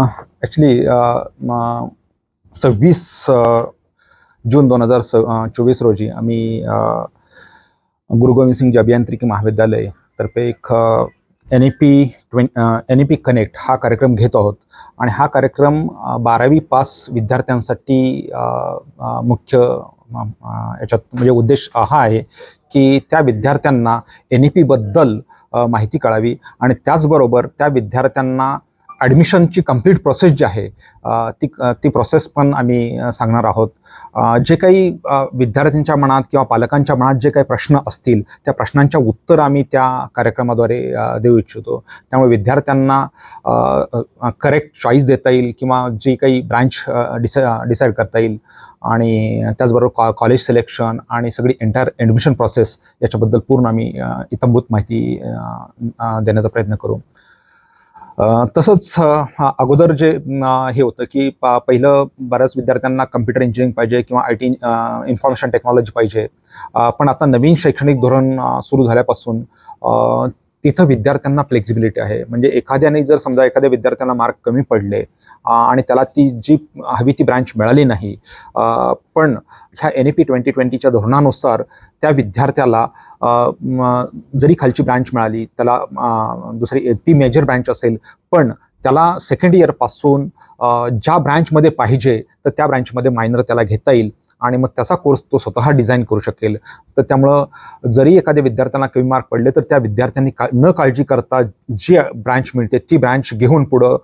Actually सव्वीस uh, uh, जून दोन हजार स uh, चोवीस रोजी आम्ही गुरु गोविंद सिंगजी अभियांत्रिकी महाविद्यालय तर्फे एक N E P twenty N E P connect हा कार्यक्रम घेत आहोत. आणि हा कार्यक्रम बारावी पास विद्यार्थ्यांसाठी मुख्य याच्यात म्हणजे उद्देश हा आहे की त्या विद्यार्थ्यांना एन ई पीबद्दल माहिती कळावी. आणि त्याचबरोबर त्या विद्यार्थ्यांना ॲडमिशनची कंप्लीट प्रोसेस जी आहे ती ती प्रोसेस पण आम्ही सांगणार आहोत. जे काही विद्यार्थ्यांच्या मनात किंवा पालकांच्या मनात जे काही प्रश्न असतील त्या प्रश्नांच्या उत्तर आम्ही त्या कार्यक्रमाद्वारे देऊ इच्छितो. त्यामुळे विद्यार्थ्यांना करेक्ट चॉईस देता येईल किंवा जी काही ब्रँच डिसाय डिसाईड करता येईल. आणि त्याचबरोबर कॉ कॉलेज सिलेक्शन आणि सगळी एंटायर ॲडमिशन प्रोसेस याच्याबद्दल पूर्ण आम्ही इतंभूत माहिती देण्याचा प्रयत्न करू. तसंच अगोदर जे हे होतं की प- पहिलं बऱ्याच विद्यार्थ्यांना कम्प्युटर इंजिनिअरिंग पाहिजे किंवा आय टी इन्फॉर्मेशन टेक्नॉलॉजी पाहिजे. पण आता नवीन शैक्षणिक धोरण सुरू झाल्यापासून तिथं विद्यार्थ्यांना फ्लेक्झिबिलिटी आहे. म्हणजे एखाद्याने जर समजा एखाद्या विद्यार्थ्याला मार्क कमी पडले आणि त्याला ती जी हवी ती ब्रँच मिळाली नाही पण ह्या एन ए पी ट्वेंटी ट्वेंटीच्या धोरणानुसार त्या विद्यार्थ्याला जरी खालची ब्रँच मिळाली त्याला दुसरी ती मेजर ब्रँच असेल पण त्याला सेकंड इयरपासून ज्या ब्रँचमध्ये पाहिजे तर त्या ब्रँचमध्ये मायनर त्याला घेता येईल. आणि मग त्याचा कोर्स तो स्वतः डिझाईन करू शकेल. तर त्यामुळं जरी एखाद्या विद्यार्थ्यांना कमी मार्क पडले तर त्या विद्यार्थ्यांनी का न काळजी करता जी ब्रँच मिळते ती ब्रँच घेऊन पुढं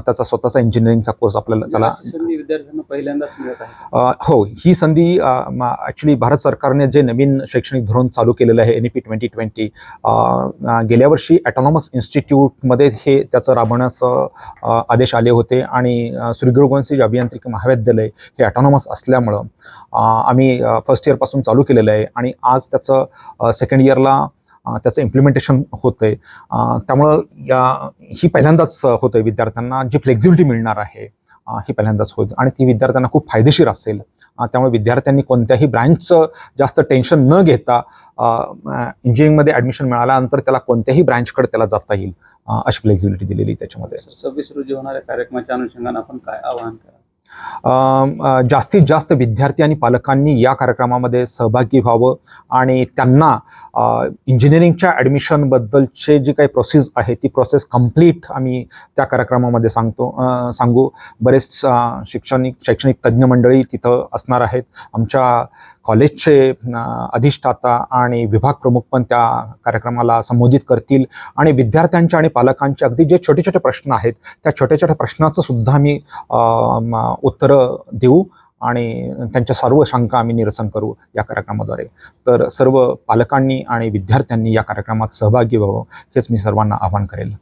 त्याचा स्वतःचा इंजिनिअरिंगचा कोर्स आपल्याला त्याला संधी विद्यार्थ्यांना पहिल्यांदाच मिळत आहे. अ, हो ही संधी ॲक्च्युली भारत सरकारने जे नवीन शैक्षणिक धोरण चालू केलेलं आहे N E P twenty twenty गेल्या वर्षी ॲटॉनॉमस इन्स्टिट्यूटमध्ये हे त्याचं राबवण्याचं आदेश आले होते आणि अ, श्री गुरु गोविंद सिंग अभियांत्रिकी महाविद्यालय हे ॲटॉनॉमस असल्यामुळं आम्ही फर्स्ट इयरपासून चालू केलेलं आहे आणि आज त्याचं सेकंड इयरला त्याचं इम्प्लिमेंटेशन होतं आहे त्यामुळं या ही पहिल्यांदाच होतं आहे विद्यार्थ्यांना जी फ्लेक्झिबिलिटी मिळणार आहे ही पहिल्यांदाच होत आणि ती विद्यार्थ्यांना खूप फायदेशीर असेल. त्यामुळे विद्यार्थ्यांनी कोणत्याही ब्रँचचं जास्त टेन्शन न घेता इंजिनिअरिंगमध्ये ॲडमिशन मिळाल्यानंतर त्याला कोणत्याही ब्रँचकडे त्याला जाता येईल अशी फ्लेक्झिबिलिटी दिलेली त्याच्यामध्ये. सर सव्वीस रोजी होणाऱ्या कार्यक्रमाच्या अनुषंगाने आपण काय आवाहन करा जास्तीत जास्त विद्यार्थी आणि पालकांनी या कार्यक्रमामध्ये सहभागी व्हावं आणि त्यांना इंजिनिअरिंगच्या ॲडमिशनबद्दलचे जी काही प्रोसेस आहे ती प्रोसेस कंप्लीट आम्ही त्या कार्यक्रमामध्ये सांगतो सांगू. बरेच शिक्षणिक शैक्षणिक शैक्षणिक तज्ज्ञ मंडळी तिथं असणार आहेत. आमच्या कॉलेजचे अधिष्ठाता आणि विभाग प्रमुख पण त्या कार्यक्रमाला संबोधित करतील. आणि विद्यार्थ्यांच्या आणि पालकांचे अगदी जे छोटे छोटे प्रश्न आहेत त्या छोट्या छोट्या प्रश्नाचं सुद्धा आम्ही उत्तरं देऊ आणि त्यांच्या सर्व शंका आम्ही निरसन करू या कार्यक्रमाद्वारे. तर सर्व पालकांनी आणि विद्यार्थ्यांनी या कार्यक्रमात सहभागी व्हावं हेच मी सर्वांना आवाहन करेल.